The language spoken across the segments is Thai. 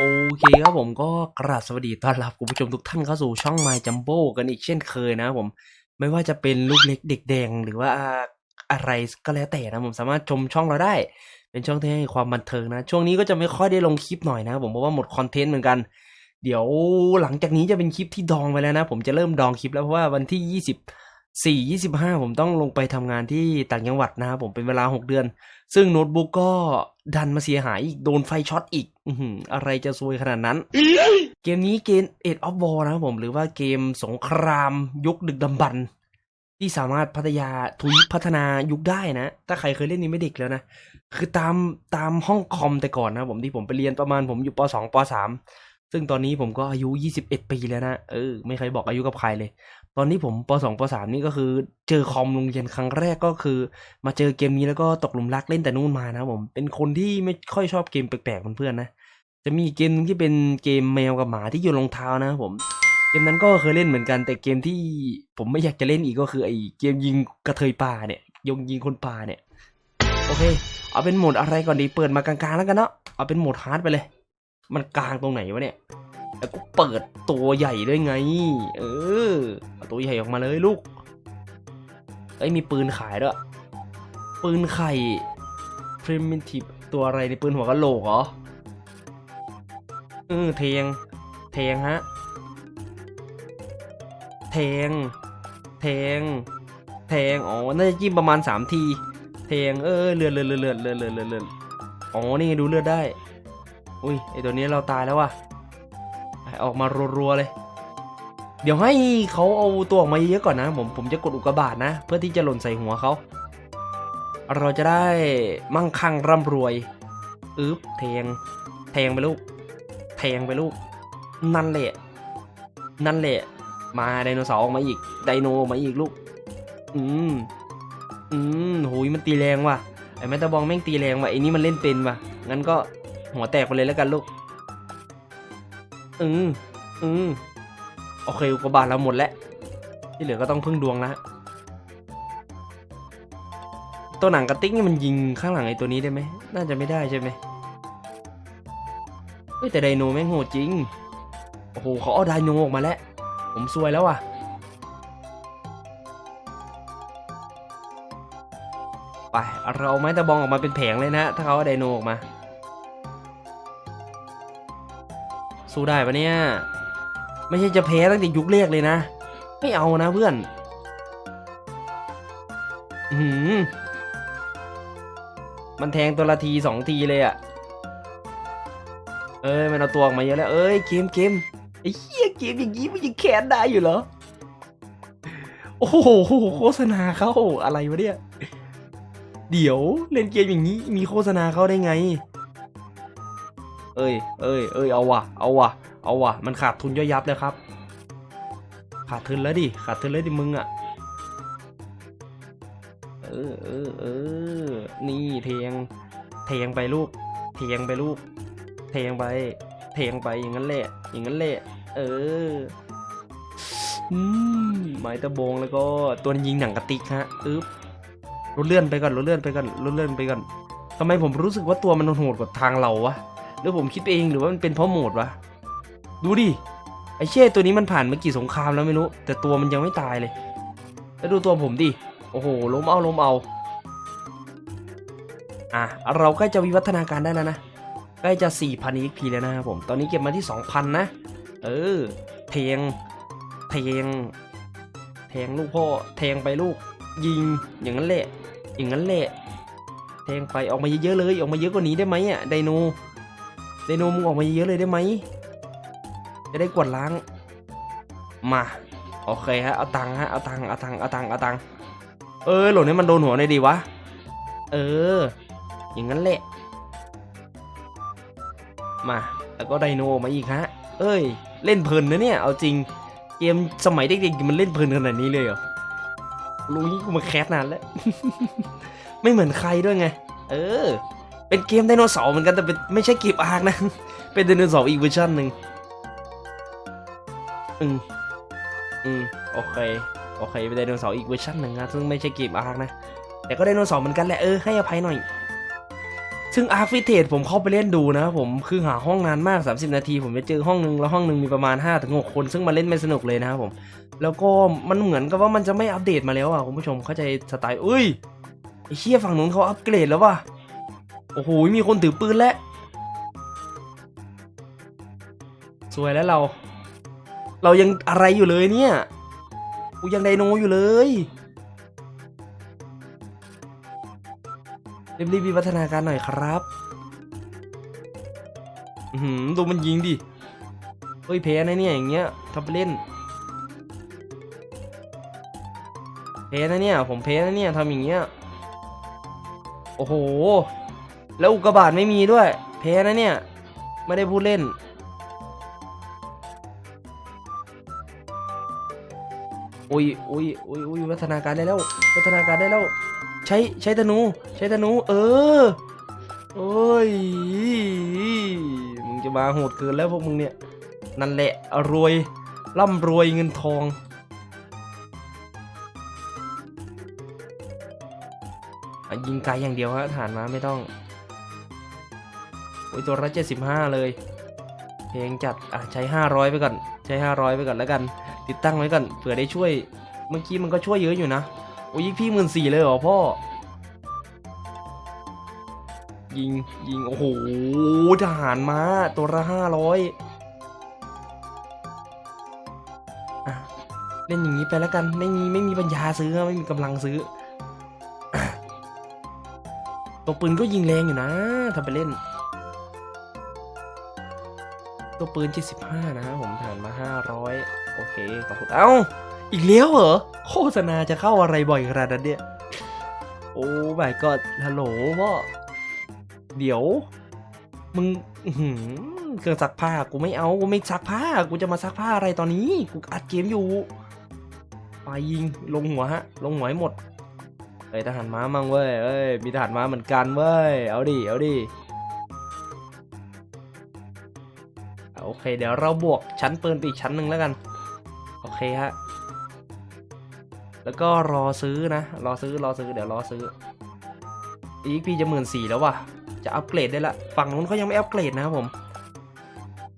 โอเคครับผมก็กราบสวัสดีต้อนรับคุณผู้ชมทุกท่านเข้าสู่ช่อง My Jumbo กันอีกเช่นเคยนะครับผม ไม่ว่าจะเป็นลูกเล็กเด็กแดงหรือว่าอะไรก็แล้วแต่นะผมสามารถชมช่องเราได้ เป็นช่องที่ให้ความบันเทิงนะ ช่วงนี้ก็จะไม่ค่อยได้ลงคลิปหน่อยนะครับผมเพราะว่าหมดคอนเทนต์เหมือนกัน เดี๋ยวหลังจากนี้จะเป็นคลิปที่ดองไปแล้วนะ ผมจะเริ่มดองคลิปแล้วเพราะว่าวันที่ยี่ สี่ยี่สิบห้าผมต้องลงไปทำงานที่ต่างจังหวัดนะครับผมเป็นเวลาหกเดือน ซึ่งโน้ตบุ๊กก็ดันมาเสียหายอีก โดนไฟช็อตอีกอืออะไรจะซวยขนาดนั้น เกมนี้เกมเอ็ดออฟบอลนะครับผมหรือว่าเกมสงครามยุคดึกดำบรรพ์ที่สามารถพัฒยาทุยพัฒนายุคได้นะ ถ้าใครเคยเล่นนี้ไม่เด็กแล้วนะ คือตามตามห้องคอมแต่ก่อนนะผมที่ผมไปเรียนประมาณผมอยู่ป .2 ป .3 ซึ่งตอนนี้ผมก็อายุ 21 ปีแล้วนะเออไม่เคยบอกอายุกับใครเลย ตอนนี้ผมป .2 ป .3 นี่ก็คือเจอคอมโรงเรียนครั้งแรกก็คือ มาเจอเกมนี้แล้วก็ตกหลุมรักเล่นแต่นู่นมานะผมเป็นคนที่ไม่ค่อยชอบเกมแปลกๆเพื่อนๆนะจะมีเกมที่เป็นเกมแมวกับหมาที่อยู่รองเท้านะผมเกมนั้นก็เคยเล่นเหมือนกัน แต่เกมที่ผมไม่อยากจะเล่นอีกก็คือไอ้เกมยิงกระเทยป่าเนี่ยยงยิงคนป่าเนี่ยโอเค เอาเป็นโหมดอะไรก่อนดีเปิดมากลางๆแล้วกันเนาะเอาเป็นโหมดฮาร์ดไปเลย มันกลางตรงไหนวะเนี่ยแล้วก็เปิดตัวใหญ่ด้วยไง เออตัวใหญ่ออกมาเลยลูก เอ้ยมีปืนขายด้วย ปืนไข่ primitive ตัวอะไรในปืนหัวกะโหลกเหรอ เออเทง เทงฮะ เทง เทง เทง อ๋อ น่าจะจิ้มประมาณสามที เทง เออเลือดเลือดเลือดเลือดเลือดเลือดอดอ๋อ นี่ดูเลือดได้ อุ้ยไอตัวนี้เราตายแล้วว่ะออกมารัวๆเลย เดี๋ยวให้เขาเอาตัวออกมาเยอะๆก่อนนะ ผมผมจะกดอุกกาบาตนะ เพื่อที่จะหล่นใส่หัวเขา เราจะได้มั่งคั่งร่ำรวยอึ๊บเทง แทงไปลูก แทงไปลูก นั่นแหละ นั่นแหละ มาไดโนเสาร์ออกมาอีก ไดโนออกมาอีกลูก อืม อืมโหยมันตีแรงว่ะ ไอ้แมตตาบองแม่งตีแรงว่ะไอ้นี่มันเล่นเป็นว่ะ งั้นก็ หัวแตกไปเลยแล้วกันลูก อืมอืมโอเคอุกกาบาตเราหมดแล้ว ที่เหลือก็ต้องพึ่งดวงแล้วตัวหนังกระติกนี่มันยิงข้างหลังไอ้ตัวนี้ได้ไหม น่าจะไม่ได้ใช่ไหมเฮ้ยแต่ไดโนแม่งโหดจริง โอ้โหเขาเอาไดโนออกมาแล้ว ผมซวยแล้วว่ะ ไป เราเอาไม้ตะบองออกมาเป็นแผงเลยนะ ถ้าเขาเอาไดโนออกมา สู้ได้ปะเนี่ย ไม่ใช่จะแพ้ตั้งแต่ยุคแรกเลยนะ ไม่เอานะเพื่อน อือหือมันแทงตัวละทีสองทีเลยอะเอ้ยมันเอาตัวออกมาเยอะแล้ว เอ้ยเกมเกมไอ้เหี้ยเกมอย่างนี้มันยังแค้นได้อยู่เหรอ โอ้โหโฆษณาเข้าอะไรวะเนี่ย เดี๋ยวเล่นเกมอย่างนี้มีโฆษณาเข้าได้ไง เอ้ยเอ้ยเอ้ยเอาวะเอาวะเอาวะมันขาดทุนย่อยยับเลยครับ ขาดทุนแล้วดิขาดทุนแล้วดิมึงอะเออเออเออนี่เทงเทงไปลูกเทงไปลูกเทงไปเทงไปอย่างนั้นแหละอย่างนั้นแหละเอออืมไม้ตะบงแล้วก็ตัวยิงหนังกระติกฮะอึ๊บรถเลื่อนไปก่อนรถเลื่อนไปก่อนรถเลื่อนไปก่อนทำไมผมรู้สึกว่าตัวมันโหดกว่าทางเราวะ หรือผมคิดเองหรือว่ามันเป็นเพราะโหมดวะ ดูดิ ไอเช่ตัวนี้มันผ่านมากี่สงครามแล้วไม่รู้ แต่ตัวมันยังไม่ตายเลย แล้วดูตัวผมดิ โอ้โห ล้มเอาล้มเอา อะ เราใกล้จะวิวัฒนาการได้แล้วนะ ใกล้จะ 4,000 XP แล้วนะครับผม ตอนนี้เก็บมาที่ 2,000 นะ เออ เทง เทง แทงลูกพ่อ แทงไปลูก ยิง อย่างนั้นแหละ อย่างนั้นแหละ แทงไปออกมาเยอะๆเลย ออกมาเยอะกว่านี้ได้ไหมอะไดโน ไดโนมึงออกมาเยอะเลยได้ไหม จะได้กวาดล้าง มา โอเคฮะ เอาตังฮะ เอาตังเอาตังเอาตังเอาตังเออหล่นให้มันโดนหัวหน่อยดีวะ เออ อย่างนั้นแหละ มา แล้วก็ไดโนมาอีกฮะ เอ้ย เล่นเพลินนะเนี่ย เอาจริง เกมสมัยเด็กๆมันเล่นเพลินขนาดนี้เลยเหรอรู้งี้กูมาแคสนานแล้ว ไม่เหมือนใครด้วยไง เออ เป็นเกมไดโนเสาร์เหมือนกันแต่เป็นไม่ใช่เกมอาร์คนะ เป็นไดโนเสาร์อีกเวอร์ชันหนึ่งอืมอืมโอเคโอเคเป็นไดโนเสาร์อีกเวอร์ชันหนึ่งนะซึ่งไม่ใช่เกมอาร์คนะ แต่ก็ไดโนเสาร์เหมือนกันแหละเออให้อภัยหน่อย ซึ่งอาร์ i ิเท e ผมเข้าไปเล่นดูนะครับผมคือหาห้องนานมาก 30 นาที ผมไปเจอห้องนึงแล้วห้องนึงมีประมาณ5-6คน ซึ่งมาเล่นไม่สนุกเลยนะครับผม แล้วก็มันเหมือนกับว่ามันจะไม่อัปเดตมาแล้วอะคุณผู้ชมเข้าใจสไตล์อุ้ยไอ้เชี่ยฝั่งนู้นเขาอัปเกรดแล้วว่ะ โอ้โห มีคนถือปืนแล้ว สวยแล้วเรา เรายังอะไรอยู่เลยเนี่ย กูยังไดโนอยู่เลยรีบๆมีพัฒนาการหน่อยครับอือหือดูมันยิงดิ เฮ้ยแพ้นะเนี่ยอย่างเงี้ยทำไปเล่นแพ้นะเนี่ย ผมแพ้นะเนี่ยทำอย่างเงี้ย โอ้โห แล้วอุกกาบาตไม่มีด้วย แพ้นะเนี่ย ไม่ได้พูดเล่น โอ้ยโอ้ยโอ้ยโอ้ยวัฒนาการได้แล้ว วัฒนาการได้แล้ว ใช้ใช้ธนู ใช้ธนู เออ โอ้ย มึงจะมาโหดเกินแล้วพวกมึงเนี่ย นั่นแหละรวย ร่ำรวยเงินทองอยิงไกลอย่างเดียวฮะฐานมาไม่ต้อง โอ้ยตัวละเจ็ดสิบห้าเลย เพลงจัดอะใช้ห้าร้อยไปก่อน ใช้ห้าร้อยไปก่อนแล้วกัน ติดตั้งไว้ก่อนเผื่อได้ช่วย เมื่อกี้มันก็ช่วยเยอะอยู่นะโอ้ยพี่หมื่นสี่เลยเหรอพ่อ ยิงยิงโอ้โหทหารมาตัวละห้าร้อยอะเล่นอย่างนี้ไปแล้วกันไม่มีไม่มีปัญญาซื้อไม่มีกำลังซื้อตัวปืนก็ยิงแรงอยู่นะทำไปเล่น ตัวปืน 75 นะครับผมฐานมา 500 โอเคขอบคุณเอ้า อีกแล้วเหรอ โฆษณาจะเข้าอะไรบ่อยขนาดนั้นเนี่ย โอ้ไม่ก็ฮัลโหลพ่อเดี๋ยว มึงเครื่องซักผ้ากูไม่เอา กูไม่ซักผ้า กูจะมาซักผ้าอะไรตอนนี้ กูอัดเกมอยู่ ไปยิงลงหัวฮะ ลงหัวให้หมดเอ้ยทหารม้ามั่งเว้ยเอ้ยมีทหารม้าเหมือนกันเว้ย เอาดิ เอาดิ โอเค เดี๋ยวเราบวกชั้นปืนไปอีกชั้นหนึ่งแล้วกัน โอเคฮะ แล้วก็รอซื้อนะ รอซื้อรอซื้อเดี๋ยวรอซื้อ อีกพี่จะหมื่นสี่แล้วว่ะ จะอัปเกรดได้ละ ฝั่งนู้นเขายังไม่อัปเกรดนะครับผม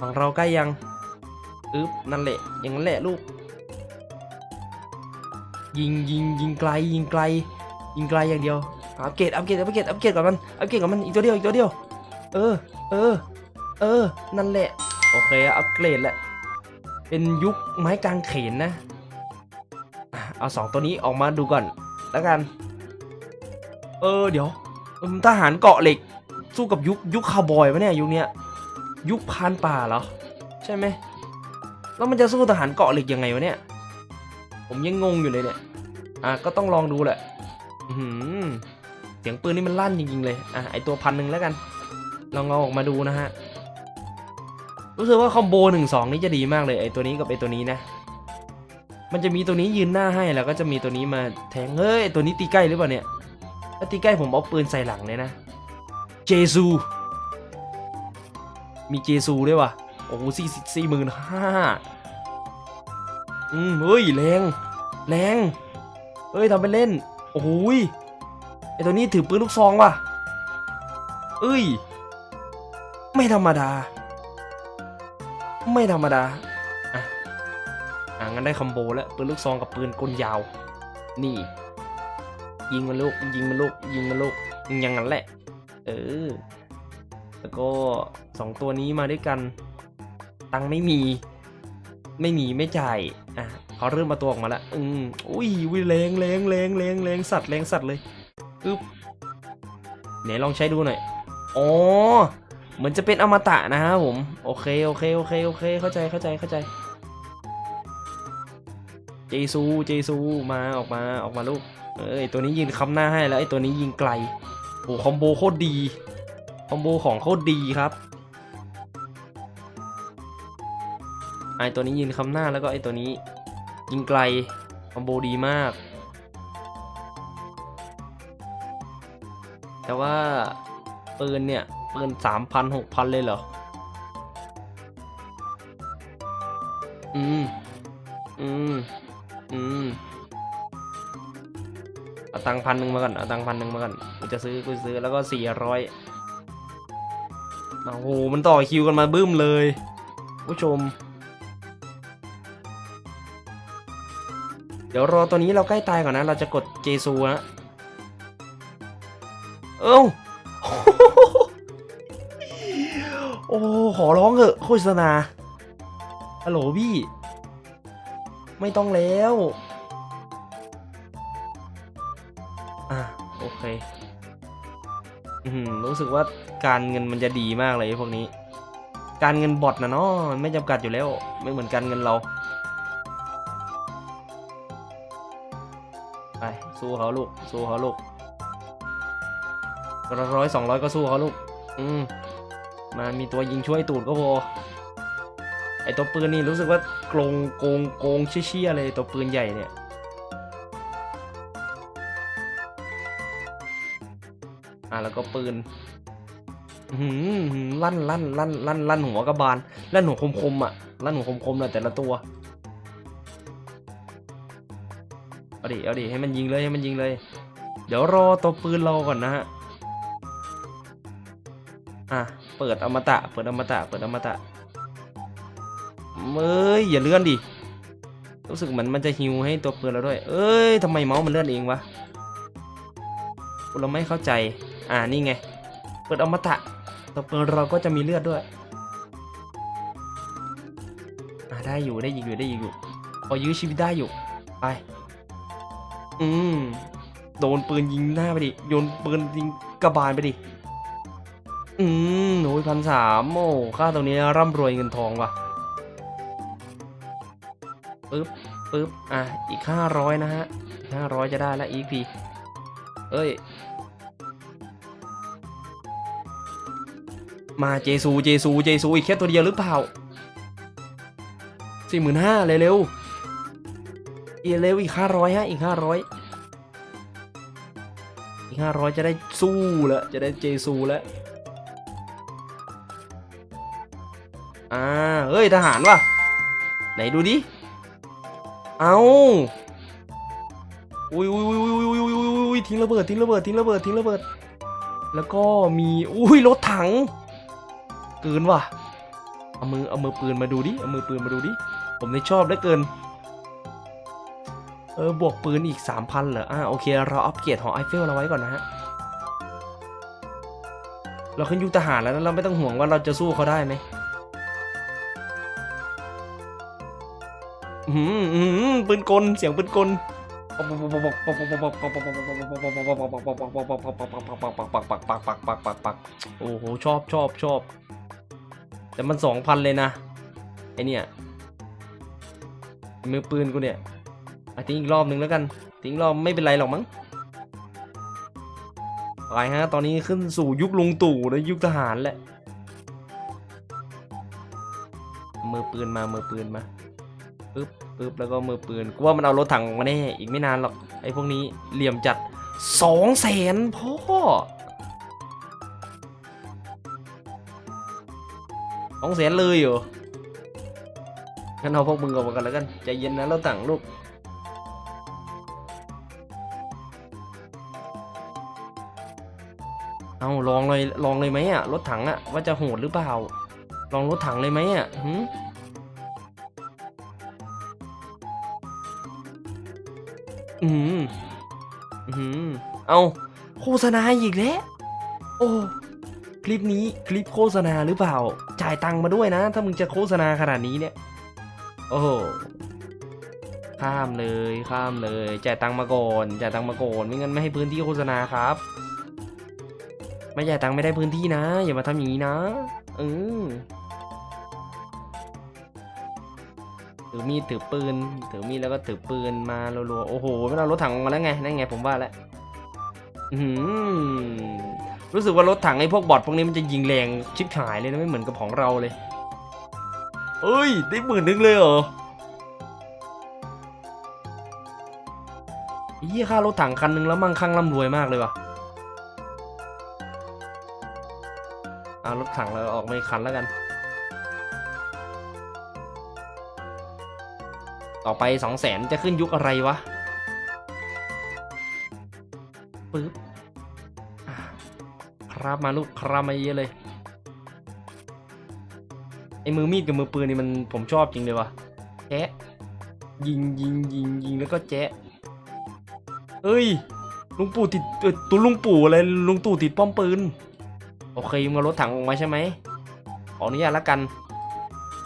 ฝั่งเราใกล้ยังอึ๊บนั่นแหละ อย่างนั้นแหละลูก ยิงยิงยิงไกลยิงไกล ยิงไกลอย่างเดียว อัปเกรดอัปเกรดอัปเกรดอัปเกรดกับมัน อัปเกรดกับมันอีกตัวเดียวอีกตัวเดียว เออ เออ เออ นั่นแหละ โอเคอัปเกรดแหละเป็นยุคไม้กางเขนนะ เอาสองตัวนี้ออกมาดูก่อน แล้วกัน เออเดี๋ยวทหารเกาะเหล็ก สู้กับยุคยุคคาวบอยวะเนี่ยยุคเนี้ย ยุคพานป่าเหรอ ใช่ไหมแล้วมันจะสู้ทหารเกาะเหล็กยังไงวะเนี่ย ผมยังงงอยู่เลยเนี่ย อะก็ต้องลองดูแหละหือเสียงปืนนี่มันลั่นจริงๆเลย อะไอตัวพันหนึ่งแล้วกัน ลองเอาออกมาดูนะฮะ รู้สึกว่าคอมโบหนึ่งสองนี่จะดีมากเลยไอตัวนี้กับไอตัวนี้นะ มันจะมีตัวนี้ยืนหน้าให้แล้วก็จะมีตัวนี้มาแทงเฮ้ยตัวนี้ตีใกล้หรือเปล่าเนี่ยถ้าตีใกล้ผมเอาปืนใส่หลังเลยนะ เจซู มีเจซูด้วยวะโอ้โหสี่สี่หมื่นห้าอืมเฮ้ยแรงแรงเฮ้ยทำไปเล่น โอ้โหยไอตัวนี้ถือปืนลูกซองว่ะ เอ้ย ไม่ธรรมดา ไม่ธรรมดา อะ อะงั้นได้คอมโบแล้วปืนลูกซองกับปืนกลยาว นี่ ยิงมันลูก ยิงมันลูก ยิงมันลูกยิงอย่างนั้นแหละ เออ แล้วก็สองตัวนี้มาด้วยกัน ตังไม่มี ไม่มีไม่จ่าย อะเขาเริ่มมาตัวออกมาแล้วอืมอุ้ยวิแรงแรงแรงแรงแรงสัตว์แรงสัตว์เลยอึ๊บไหนลองใช้ดูหน่อย อ๋อ เหมือนจะเป็นอมตะนะครับผมโอเคโอเคโอเคโอเคเข้าใจเข้าใจเข้าใจเจซูเจซูมาออกมาออกมาลูกเอ้ยตัวนี้ยิงคำหน้าให้แล้วไอ้ตัวนี้ยิงไกลโอ้คอมโบโคตรดีคอมโบของโคตรดีครับไอ้ตัวนี้ยิงคำหน้าแล้วก็ไอ้ตัวนี้ ยิงไกลคอมโบดีมาก แต่ว่าปืนเนี่ย ปืนสามพันหกพันเลยเหรอ อืม อืม อืม เอาตังค์พันหนึ่งมาก่อน เอาตังค์พันหนึ่งมาก่อน กูจะซื้อ กูจะซื้อ แล้วก็สี่ร้อยโอ้โห มันต่อคิวกันมาบึ้มเลย ผู้ชม เดี๋ยวรอตัวนี้เราใกล้ตายก่อนนะ เราจะกดเจซูนะ เอ้า ฆษณาฮัลโหลพี่ ไม่ต้องแล้ว อะ โอเค อืมรู้สึกว่าการเงินมันจะดีมากเลยไอ้พวกนี้ การเงินบอทนะเนาะมันไม่จำกัดอยู่แล้ว ไม่เหมือนการเงินเรา ไป สู้เขาลูก สู้เขาลูกร้อยสองร้อยก็สู้เขาลูก อืม มามีตัวยิงช่วยตูดก็พอไอตัวปืนนี่รู้สึกว่าโกงโกงโกงเชี่ยๆเลยตัวปืนใหญ่เนี่ยอะแล้วก็ปืนหือลั่นลั่นลั่นลั่นลั่นหัวกระบาลลั่นหัวคมคมอะลั่นหัวคมคมๆนะแต่ละตัวเอาดิเอาดิให้มันยิงเลยให้มันยิงเลย เดี๋ยวรอตัวปืนเราก่อนนะฮะอะ เปิดอมตะ เปิดอมตะ เปิดอมตะเอ้ยอย่าเลื่อนดิ รู้สึกเหมือนมันจะฮิวให้ตัวปืนเราด้วย เอ้ยทำไมเมาส์มันเลื่อนเองวะ เราไม่เข้าใจ อ่านี่ไง เปิดอมตะ ตัวปืนเราก็จะมีเลือดด้วย อ่าได้อยู่ได้ยิงอยู่ได้ยิงอยู่ พอยื้อชีวิตได้อยู่ ไป อืม โดนปืนยิงหน้าไปดิ โยนปืนยิงกระบาลไปดิ อืมโอ้ยพันสามโอ้ค่าตรงนี้ร่ำรวยเงินทองว่ะปึ๊บปึ๊บอะอีกห้าร้อยนะฮะห้าร้อยจะได้แล้วอีกพีเอ้ย มาเจซูเจซูเจซูอีกแค่ตัวเดียวหรือเปล่าสี่หมื่นห้าเลยเร็วอีกเร็วอีกห้าร้อยฮะอีกห้าร้อยอีกห้าร้อยจะได้สู้แล้วจะได้เจซูแล้ว อ่าเฮ้ยทหารวะไหนดูดิ เอาอุ้ยอุ้ยอุ้ยอุ้ยอุ้ยอุ้ยอุ้ยทิ้งระเบิดทิ้งระเบิดทิ้งระเบิดทิ้งระเบิด แล้วก็มีอุ้ยรถถังเกินว่ะเอามือเอามือปืนมาดูดิเอามือปืนมาดูดิผมได้ชอบได้เกินเออบวกปืนอีก 3,000เหรออ่าโอเค เราอัปเกรดหอไอเฟลเราไว้ก่อนนะฮะ เราขึ้นยุคทหารแล้วเราไม่ต้องห่วงว่าเราจะสู้เขาได้ไหม ปืนกลเสียงปืนกลโอ้โหชอบชอบชอบ แต่มันสองพันเลยนะ ไอเนี่ยมือปืนกูเนี่ยอะทิ้งอีกรอบหนึ่งแล้วกัน ทิ้งรอบไม่เป็นไรหรอกมั้งไปฮะ ตอนนี้ขึ้นสู่ยุคลุงตู่แล้วยุคทหารแหละ มือปืนมา มือปืนมา ปึ๊บปึ๊บแล้วก็มือปืนกูว่ามันเอารถถังมาแน่อีกไม่นานหรอกไอ้พวกนี้เหลี่ยมจัดสองแสนพ่อสองแสนเลยเหรองั้นเอาพวกมึงออกมากันแล้วกันใจเย็นนะรถถังลูกเอาลองเลยลองเลยไหมอะรถถังอะว่าจะโหดหรือเปล่า ลองรถถังเลยไหมอะหืม อืมอืมเอาโฆษณาอีกแล้ว โอ้ คลิปนี้คลิปโฆษณาหรือเปล่า จ่ายตังค์มาด้วยนะ ถ้ามึงจะโฆษณาขนาดนี้เนี่ย โอ้ ข้ามเลย ข้ามเลย จ่ายตังค์มาก่อน จ่ายตังค์มาก่อน ไม่งั้นไม่ให้พื้นที่โฆษณาครับ ไม่จ่ายตังค์ไม่ได้พื้นที่นะ อย่ามาทำอย่างนี้นะอืม ถือมีดถือปืน ถือมีดแล้วก็ถือปืนมารัวๆโอ้โหไมันเอารถถังมาแล้วไงนั่นไงผมว่าแล้วรู้สึกว่ารถถังไอ้พวกบอทพวกนี้มันจะยิงแรงชิบหายเลยนะไม่เหมือนกับของเราเลยเอ้ย ได้หมื่นนึงเลยเหรอเยี่ยค่ารถถังคันนึงแล้วมั่งคั่งร่ำรวยมากเลยว่ะเอารถถังเราออกไม่คันแล้วกัน ต่อไปสองแสนจะขึ้นยุคอะไรวะปึ๊บครับมาลูกครับมาเยอะเลยไอ้มือมีดกับมือปืนนี่มันผมชอบจริงเลยวะแจ๊ะยิงยิงยิงยิงแล้วก็แจ๊ะเอ้ยลุงปู่ติดตัวลุงปู่อะไรลุงตู่ติดป้อมปืนโอเคมึงเอารถถังออกมาใช่ไหมขออนุญาตละกัน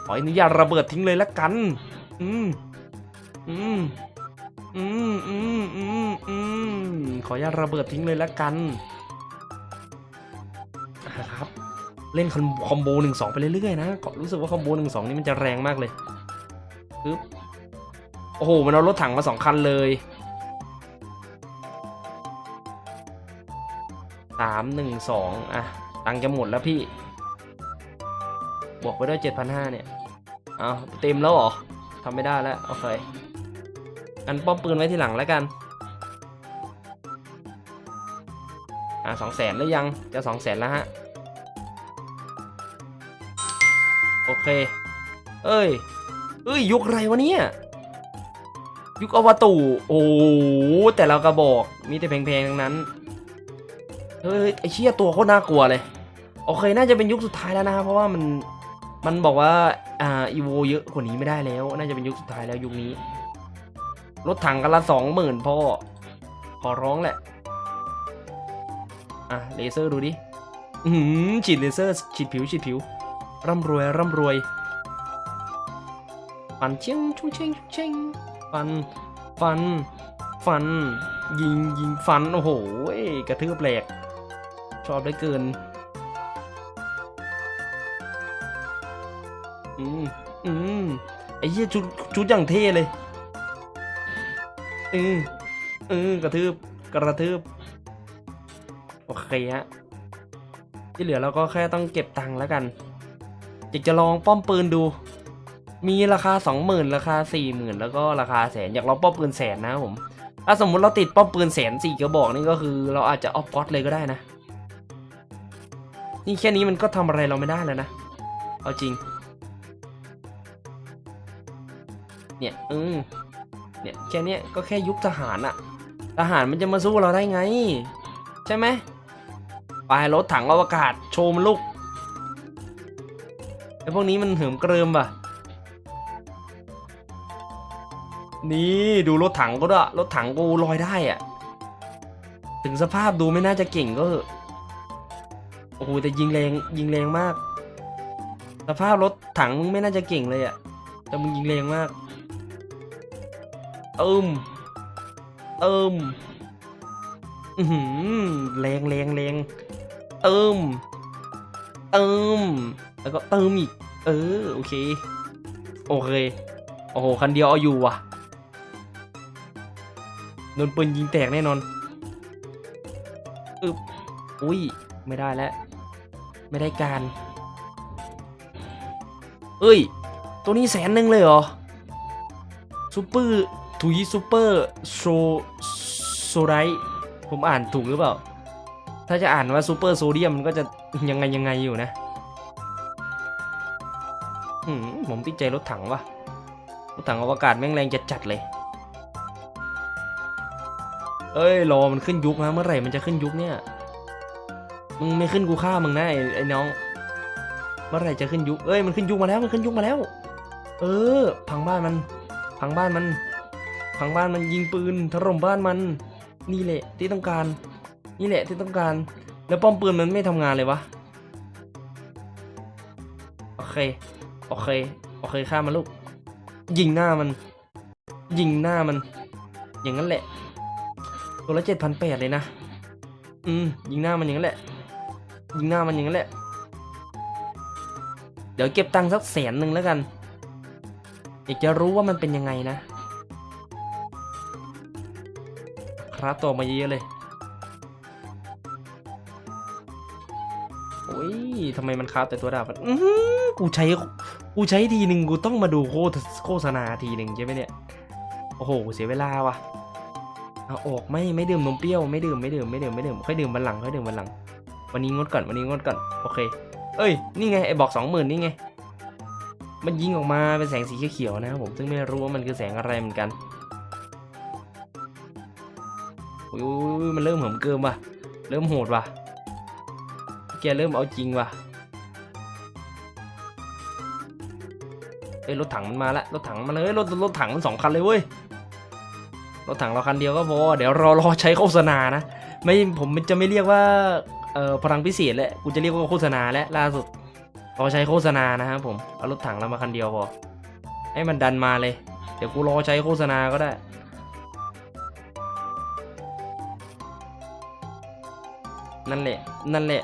ขออนุญาตระเบิดทิ้งเลยละกัน อืม อืมอืมอืมอืมอืมขออนุญาตระเบิดทิ้งเลยละกันครับ เล่นคอมโบหนึ่งสองไปเรื่อยๆนะก็รู้สึกว่าคอมโบหนึ่งสองนี่มันจะแรงมากเลยปึ๊บโอ้โห มันเอารถถังมาสองคันเลยสามหนึ่งสองอะ ตังค์จะหมดแล้วพี่ บวกไปด้วยเจ็ดพันห้าเนี่ย เอาเต็มแล้วเหรอทำไม่ได้แล้ว โอเค กันป้อมปืนไว้ที่หลังแล้วกัน อะสองแสนหรือยังจะสองแสนแล้วฮะ โอเค เอ้ย เอ้ย ยุคอะไรวะเนี่ย ยุคอวตูโอ้โหแต่เรากระบอก มีแต่แพงๆทั้งนั้น เฮ้ย ไอเชี่ยตัวโคตรน่ากลัวเลย โอเค น่าจะเป็นยุคสุดท้ายแล้วนะครับเพราะว่ามันมันบอกว่า อ่า อีโวเยอะกว่านี้ไม่ได้แล้ว น่าจะเป็นยุคสุดท้ายแล้วยุคนี้ รถถังกันละสองหมื่นพ่อ ขอร้องแหละ อะ เลเซอร์ดูดิ อือหือฉีดเลเซอร์ ฉีดผิว ฉีดผิว ร่ำรวย ร่ำรวย ฟันเชียงชุ่งเชงชุ่งเชงฟัน ฟัน ฟัน ยิง ยิงฟัน โอ้โห กระทืบแหลก ชอบได้เกิน อืม อืม ไอ้เหี้ยชุดชุดอย่างเท่เลย อืมอืมกระทืบกระทืบโอเคฮะที่เหลือเราก็แค่ต้องเก็บตังค์แล้วกันอยากจะลองป้อมปืนดู มีราคาสองหมื่นราคาสี่หมื่นแล้วก็ราคาแสนอยากลองป้อมปืนแสนนะผมถ้าสมมุติเราติดป้อมปืนแสนสี่กระบอกนี่ก็คือเราอาจจะออฟก็อตเลยก็ได้นะ นี่แค่นี้มันก็ทำอะไรเราไม่ได้แล้วนะเอาจริง เนี่ยเออ เนี่ยแค่นี้ก็แค่ยุคทหารอะทหารมันจะมาสู้เราได้ไง ใช่ไหมไปรถถังอวกาศโชว์มันลูกไอ้พวกนี้มันเหิมเกริมป่ะ นี่ดูรถถังก็ด้วยรถถังกูลอยได้อะถึงสภาพดูไม่น่าจะเก่งก็โอ้โหแต่ยิงแรงยิงแรงมาก สภาพรถถังมึงไม่น่าจะเก่งเลยอะแต่มึงยิงแรงมาก เอิมเอิมอือหือแรงแรงแรงเติม เติม แล้วก็เติมอีก เออ โอเค โอเค โอ้โห คันเดียวเอาอยู่ว่ะโดนปืนยิงแตกแน่นอนอึบอุ้ย ไม่ได้แล้ว ไม่ได้การ เอ้ย ตัวนี้แสนหนึ่งเลยเหรอซูเปอร์ ถุยซูเปอร์โซโซไรผมอ่านถูกหรือเปล่า ถ้าจะอ่านว่าซูเปอร์โซเดียมมันก็จะยังไงยังไงอยู่นะผมติดใจรถถังวะรถถังอวกาศแม่งแรงจัดจัดเลย เอ้ยรอมันขึ้นยุคนะเมื่อไหร่มันจะขึ้นยุคเนี่ย มึงไม่ขึ้นกูฆ่ามึงนะไอ้ไอ้น้อง เมื่อไหร่จะขึ้นยุค เอ้ยมันขึ้นยุคมาแล้วมันขึ้นยุคมาแล้ว เออ พังบ้านมัน พังบ้านมัน พังบ้านมันยิงปืนถล่มบ้านมัน นี่แหละที่ต้องการ นี่แหละที่ต้องการ แล้วป้อมปืนมันไม่ทำงานเลยวะโอเคโอเคโอเคฆ่ามันลูก ยิงหน้ามัน ยิงหน้ามัน อย่างนั้นแหละ ตัวละเจ็ดพันแปดเลยนะอืมยิงหน้ามันอย่างนั้นแหละ ยิงหน้ามันอย่างนั้นแหละ เดี๋ยวเก็บตังค์สักแสนหนึ่งแล้วกันอยากจะรู้ว่ามันเป็นยังไงนะ ครับตัวมาเยอะเลยโอ้ยทำไมมันคราฟแต่ตัวดาบอื้อหือกูใช้กูใช้ทีหนึ่งกูต้องมาดูโฆษโฆษณาทีหนึ่งใช่ไหมเนี่ย โอ้โห เสียเวลาว่ะเอาออกไม่ไม่ดื่มนมเปรี้ยวไม่ดื่มไม่ดื่มไม่ดื่มไม่ดื่มค่อยดื่มวันหลังค่อยดื่มวันหลัง วันนี้งดก่อนวันนี้งดก่อนโอเค เอ้ยนี่ไงไอ้บอกสองหมื่นนี่ไงมันยิงออกมาเป็นแสงสีเขียวนะครับผมซึ่งไม่รู้ว่ามันคือแสงอะไรเหมือนกัน อุ้ยมันเริ่มเหิมเกิมว่ะ เริ่มโหดว่ะ แกเริ่มเอาจริงว่ะเอ้ยรถถังมันมาละรถถังมาเลยรถรถถังมันสองคันเลยเว้ยรถถังเราคันเดียวก็พอเดี๋ยวรอรอใช้โฆษณานะไม่ผมจะไม่เรียกว่าเอ่อพลังพิเศษแล้วกูจะเรียกว่าโฆษณาและล่าสุดรอใช้โฆษณานะครับผมเอารถถังเรามาคันเดียวพอให้มันดันมาเลย เดี๋ยวกูรอใช้โฆษณาก็ได้ นั่นแหละ นั่นแหละ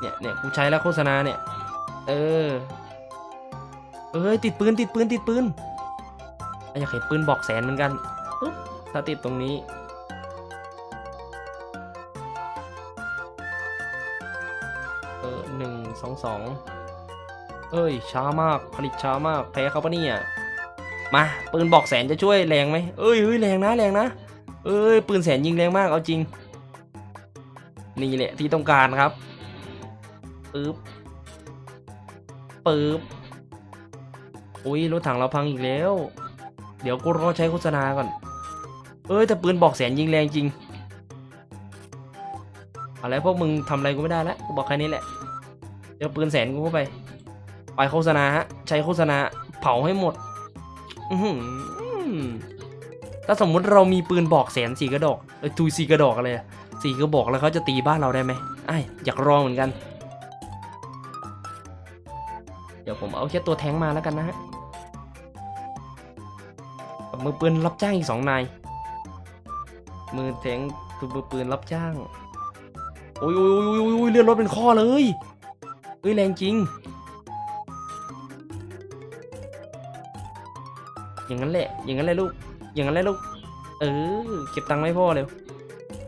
เนี่ยเนี่ยกูใช้แล้วโฆษณาเนี่ย เออ เอ้ยติดปืนติดปืนติดปืนอยากเห็นปืนบอกแสนเหมือนกันปุ๊บถ้าติดตรงนี้ เออหนึ่งสองสองเอ้ย ช้ามาก ผลิตช้ามาก แพ้เขาปะเนี่ย มา ปืนบอกแสนจะช่วยแรงไหมเอ้ยเฮ้ยแรงนะแรงนะ เอ้ย ปืนแสนยิงแรงมาก เอาจริง นี่แหละที่ต้องการครับปึ๊บปึ๊บอุ้ยรถถังเราพังอีกแล้ว เดี๋ยวกูรอใช้โฆษณาก่อน เอ้ยแต่ปืนบอกแสนยิงแรงจริงอาแล้วพวกมึงทำอะไรกูไม่ได้แล้วกูบอกแค่นี้แหละ เดี๋ยวปืนแสนกูเข้าไป ไปโฆษณาฮะใช้โฆษณาเผาให้หมด อืถ้าสมมุติเรามีปืนบอกแสนสี่กระดอกเอ้ยทุยสี่กระดอกอะไรอะี่กระบอกแล้วเขาจะตีบ้านเราได้ไหมไอ้อยากลองเหมือนกัน เดี๋ยวผมเอาแค่ตัวแทงมาแล้วกันนะฮะกับมือปืนรับจ้างอีกสองนาย มือแทงคือมือปืนรับจ้าง โอ้ยโอ้ยโอ้ยโอ้ยโอ้ยเลือดรถเป็นข้อเลยเฮ้ยแรงจริง อย่างนั้นแหละ อย่างนั้นแหละลูก อย่างนั้นแหละลูก เออ เก็บตังค์ไม่พ่อเร็ว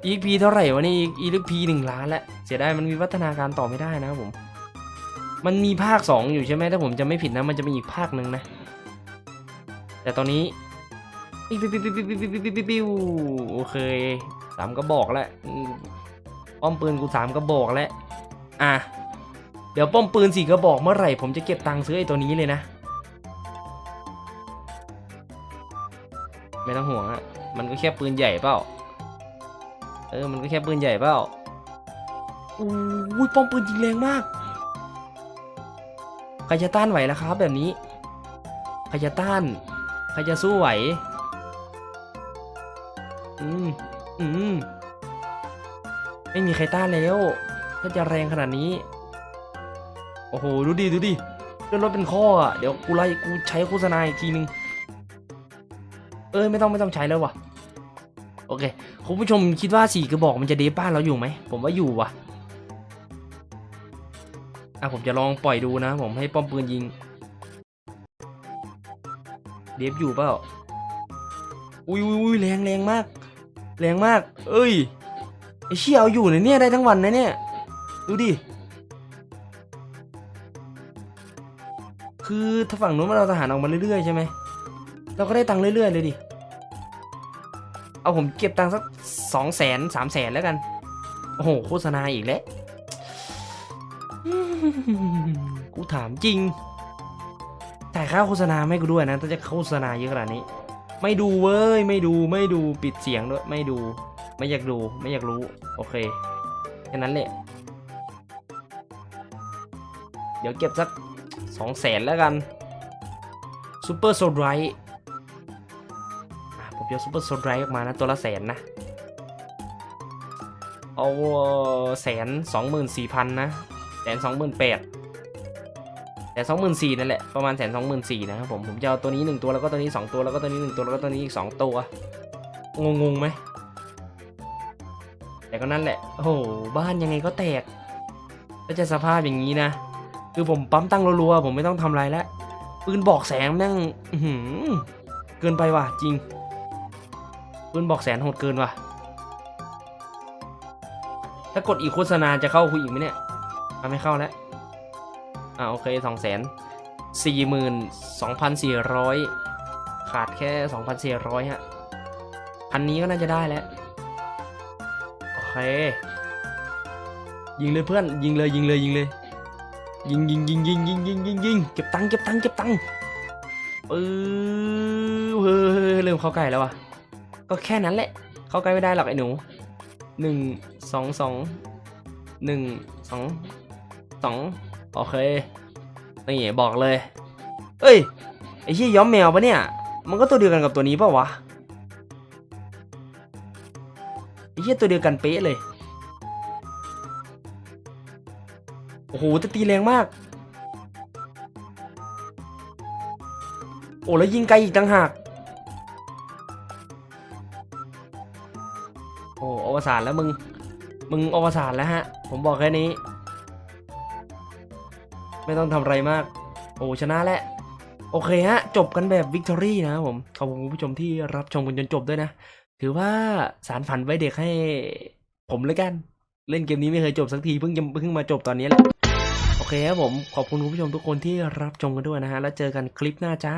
EP เท่าไหร่วะนี่ EP หนึ่งล้านแล้วเสียดายมันมีวัฒนาการต่อไม่ได้นะผม มันมีภาคสองอยู่ใช่ไหมถ้าผมจะไม่ผิดนะ มันจะมีอีกภาคหนึ่งนะ แต่ตอนนี้ปิ๊วปิ๊วปิ๊วปิ๊วปิ๊วปิ๊วปิ๊วปิ๊วปิ๊วโอเคสามกระบอกแล้วป้อมปืนกูสามกระบอกแล้วอะเดี๋ยวป้อมปืนสี่กระบอกเมื่อไหร่ผมจะเก็บตังค์ซื้อไอ้ตัวนี้เลยนะ ไม่ต้องห่วงอะมันก็แค่ปืนใหญ่เปล่า เออ มันก็แค่ปืนใหญ่เปล่าอู้ยป้อมปืนยิงแรงมาก ใครจะต้านไหวล่ะครับ แบบนี้ ใครจะต้าน ใครจะสู้ไหว อืม อืม ไม่มีใครต้านแล้วถ้าจะแรงขนาดนี้ โอ้โห ดูดิ ดูดิเลื่อนรถเป็นข้ออะ เดี๋ยวกูไล่ กูใช้โฆษณาอีกทีนึง เอ้ย ไม่ต้องไม่ต้องใช้แล้ววะโอเค คุณผู้ชมคิดว่าสี่กระบอกมันจะเดฟบ้านเราอยู่ไหม ผมว่าอยู่ว่ะอะผมจะลองปล่อยดูนะ ผมให้ป้อมปืนยิง เดฟอยู่เปล่า อุ้ยอุ้ยอุยแรงแรงมาก แรงมาก เอ้ยไอเชี่ยเอาอยู่นะเนี่ยได้ทั้งวันนะเนี่ย ดูดิ คือถ้าฝั่งนู้นมันเอาทหารออกมาเรื่อยๆใช่ไหม เราก็ได้ตังค์เรื่อยๆเลยดิ เอาผมเก็บตังค์สักสองแสนสามแสนแล้วกัน โอ้โหโฆษณาอีกแล้ว กูถามจริงแต่ายค่าโฆษณาไม่กูด้วยนะถ้าจะโฆษณาเยอะขนาดนี้ ไม่ดูเว้ย ไม่ดูไม่ดูปิดเสียงด้วย ไม่ดู ไม่อยากดูไม่อยากรู้ โอเคแค่นั้นแหละเดี๋ยวเก็บสักสองแสนแล้วกันซูเปอร์โซดไรผ มจะซูเปอร์โซดไรออกมานะ ตัวละแสนนะ เอาแสนสองหมื่นสี่พันนะแสนสองหมื่นแปดแต่สองหมื่นสี่นั่นแหละประมาณแสนสองหมื่นสี่นะครับผมผมจะเอาตัวนี้หนึ่งตัวแล้วก็ตัวนี้สองตัวแล้วก็ตัวนี้หนึ่งตัวแล้วก็ตัวนี้อีกสองตัว งงงไหมแต่ก็นั่นแหละ โอ้โห บ้านยังไงก็แตก ก็จะสภาพอย่างนี้นะ คือผมปั๊มตั้งรัวๆ ผมไม่ต้องทำอะไรแล้ว ปืนบอกแสงแม่งเกินไปว่ะ จริง ปืนบอกแสนโหดเกินว่ะ ถ้ากดอีกโฆษณาจะเข้าคุยอีกไหมเนี่ยไม่เข้าแล้ว อ่าโอเคสองแสนสี่หมื่นสองพันสี่ร้อยขาดแค่สองพันสี่ร้อยฮะพันนี้ก็น่าจะได้แล้ว โอเค ยิงเลยเพื่อน ยิงเลยยิงเลยยิงเลย ยิงยิงยิงยิงยิงยิงยิงยิงเก็บตังค์เก็บตังค์เก็บตังค์ปื้อเฮ้ยเริ่มเข้าใกล้แล้วว่ะ ก็แค่นั้นแหละ เข้าใกล้ไม่ได้หรอกไอ้หนูหนึ่งสองสองหนึ่งสองสองโอเคนี่บอกเลย เอ้ยไอ้เหี้ยย้อมแมวปะเนี่ย มันก็ตัวเดียวกันกับตัวนี้ปะวะไอ้เหี้ยตัวเดียวกันเป๊ะเลยโอ้โหแต่ตีแรงมาก โอ้แล้วยิงไกลอีกต่างหาก สานแล้วมึง มึงอวสานแล้วฮะ ผมบอกแค่นี้ ไม่ต้องทำอะไรมาก โอ้ชนะแหละ โอเคฮะ จบกันแบบวิกตอรี่นะครับผม ขอบคุณคุณผู้ชมที่รับชมกันจนจบด้วยนะ ถือว่าสารฝันไว้เด็กให้ผมเลยกัน เล่นเกมนี้ไม่เคยจบสักทีเพิ่งจะเพิ่งมาจบตอนนี้แหละโอเคครับผมขอบคุณคุณผู้ชมทุกคนที่รับชมกันด้วยนะฮะ แล้วเจอกันคลิปหน้าจ้า